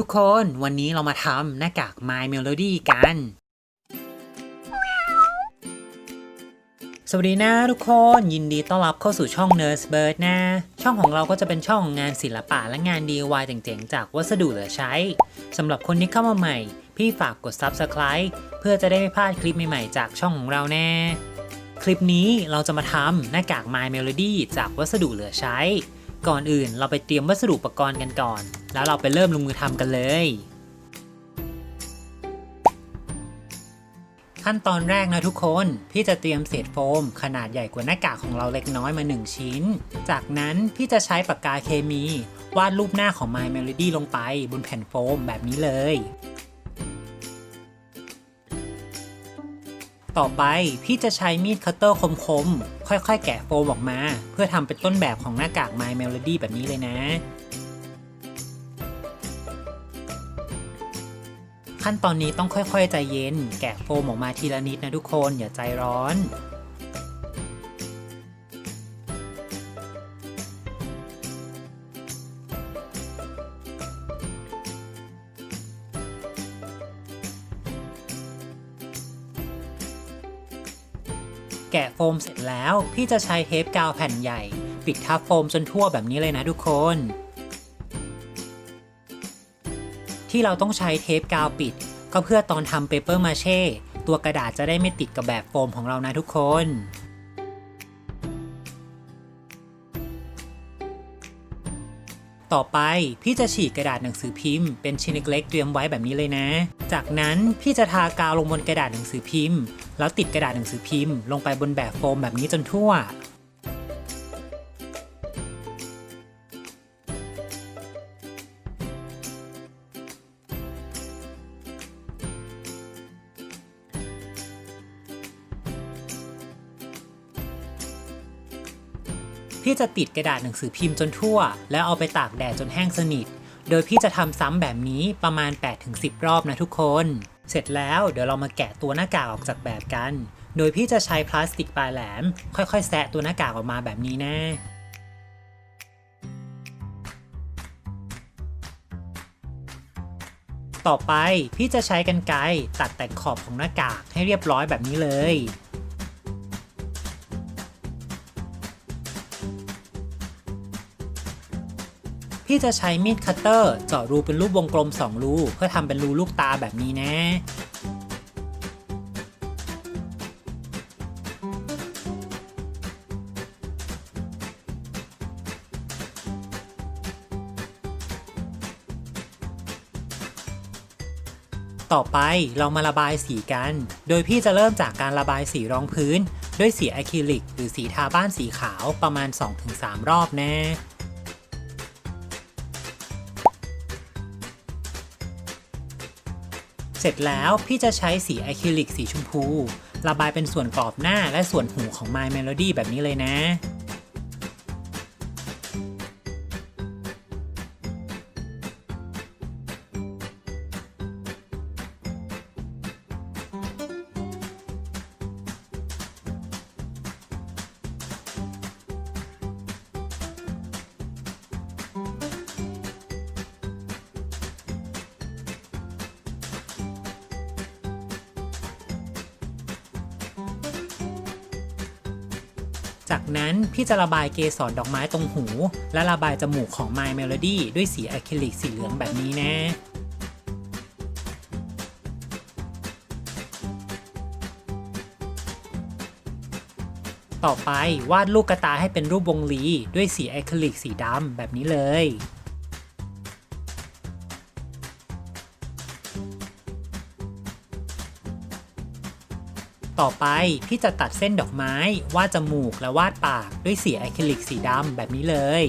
ทุกคนวันนี้เรามาทำหน้ากาก My Melody กัน สวัสดีนะทุกคนยินดีต้อนรับเข้าสู่ช่อง Nurse Bird นะ ช่องของเราก็จะเป็นช่องงานศิลปะและงาน DIY เจ๋งๆ จากวัสดุเหลือใช้สำหรับคนที่เข้ามาใหม่ พี่ฝากกด Subscribe เพื่อจะได้ไม่พลาดคลิปใหม่ๆ จากช่องของเราแน่คลิปนี้เราจะมาทำหน้ากาก My Melody จากวัสดุเหลือใช้ ก่อนอื่น เราไปเตรียมวัสดุอุปกรณ์กันก่อน แล้วเราไปเริ่มลงมือทำกันเลย ขั้นตอนแรกนะทุกคน พี่จะเตรียมเศษโฟม ขนาดใหญ่กว่าหน้ากากของเราเล็กน้อยมา 1 ชิ้น จากนั้นพี่จะใช้ปากกาเคมี วาดรูปหน้าของ My Melody ลงไปบนแผ่นโฟมแบบนี้เลย ต่อไปพี่จะใช้มีดคัตเตอร์คมๆ ค่อยๆ แกะโฟมออกมา เพื่อทำเป็นต้นแบบของหน้ากาก My Melody แบบนี้เลยนะ ขั้นตอนนี้ต้องค่อยๆ ใจเย็น แกะโฟมออกมาทีละนิดนะทุกคน อย่าใจร้อน แกะโฟมเสร็จแล้ว พี่จะใช้เทปกาวแผ่นใหญ่ ปิดทับโฟมจนทั่วแบบนี้เลยนะทุกคน ที่เราต้องใช้เทปกาวปิด ก็เพื่อตอนทำเปเปอร์มาเช่ตัวกระดาษจะได้ไม่ติดกับแบบโฟมของเรานะทุกคน ต่อไปพี่จะฉีกกระดาษหนังสือพิมพ์เป็นชิ้นเล็กๆเตรียมไว้แบบนี้เลยนะ จากนั้นพี่จะทากาวลงบนกระดาษหนังสือพิมพ์ แล้วติดกระดาษหนังสือพิมพ์ ลงไปบนแบบโฟมแบบนี้จนทั่ว พี่จะติดกระดาษหนังสือพิมพ์จนทั่ว แล้วเอาไปตากแดดจนแห้งสนิท โดยพี่จะทำซ้ำแบบนี้ประมาณ 8-10 รอบนะทุกคน เสร็จแล้วเดี๋ยวเรามาแกะตัวหน้ากากออกจากแบบกัน โดยพี่จะใช้พลาสติกปลายแหลม ค่อยๆ แซะตัวหน้ากากออกมาแบบนี้นะต่อไปพี่จะใช้กันไกรตัดแต่งขอบของหน้ากากให้เรียบร้อยแบบนี้เลย พี่จะใช้มีดคัตเตอร์เจาะรูเป็นรูปวงกลม 2 รู เพื่อทำเป็นรูลูกตาแบบนี้นะต่อไปเรามาระบายสีกัน โดยพี่จะเริ่มจากการระบายสีรองพื้น ด้วยสีอะคริลิก หรือสีทาบ้านสีขาวประมาณ 2-3 รอบนะ สร็จแล้วพี่จะใช้สีอะคริลิกสีชมพู ระบายเป็นส่วนกรอบหน้าและส่วนหูของ My Melody แบบนี้เลยนะ จากนั้นพี่จะระบายเกสรดอกไม้ตรงหู และระบายจมูกของ My Melody ด้วยสีอะคริลิกสีเหลืองแบบนี้นะต่อไปวาดลูกกระตายให้เป็นรูปวงลีด้วยสีอะคริลิกสีดำแบบนี้เลย ต่อไปพี่จะตัดเส้นดอกไม้วาดจมูกและวาดปากด้วยสีอะคริลิกสีดำแบบนี้เลย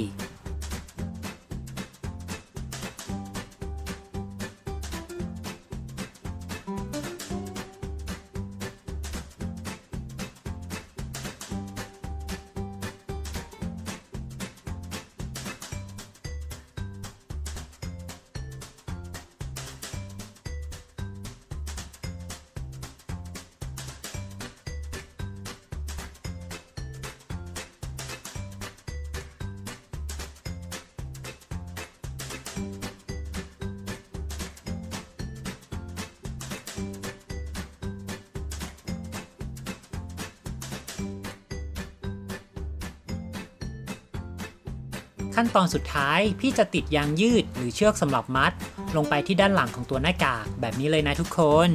ขั้นตอนสุดท้ายพี่จะติดยางยืดหรือเชือกสำหรับมัด ลงไปที่ด้านหลังของตัวหน้ากากแบบนี้เลยนะทุกคน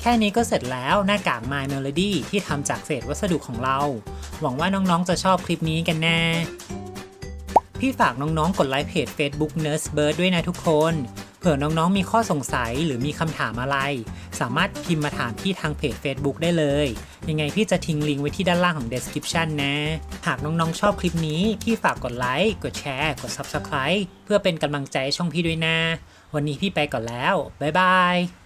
แค่นี้ก็เสร็จแล้วหน้ากาก My Melody ที่ทำจากเศษวัสดุของเรา หวังว่าน้องๆจะชอบคลิปนี้กันแน่พี่ฝากน้องๆ กดไลค์เพจ Facebook Nurse Bird ด้วยนะทุกคน เผื่อน้องๆ มีข้อสงสัยหรือมีคำถามอะไร สามารถพิมพ์มาถามพี่ทางเพจ Facebook ได้เลย ยังไงพี่จะทิ้งลิงก์ไว้ที่ด้านล่างของ description นะ หากน้องๆชอบคลิปนี้ พี่ฝากกดไลค์ กดแชร์ กด Subscribe เพื่อเป็นกำลังใจให้ช่องพี่ด้วยนะ วันนี้พี่ไปก่อนแล้ว บ๊ายบาย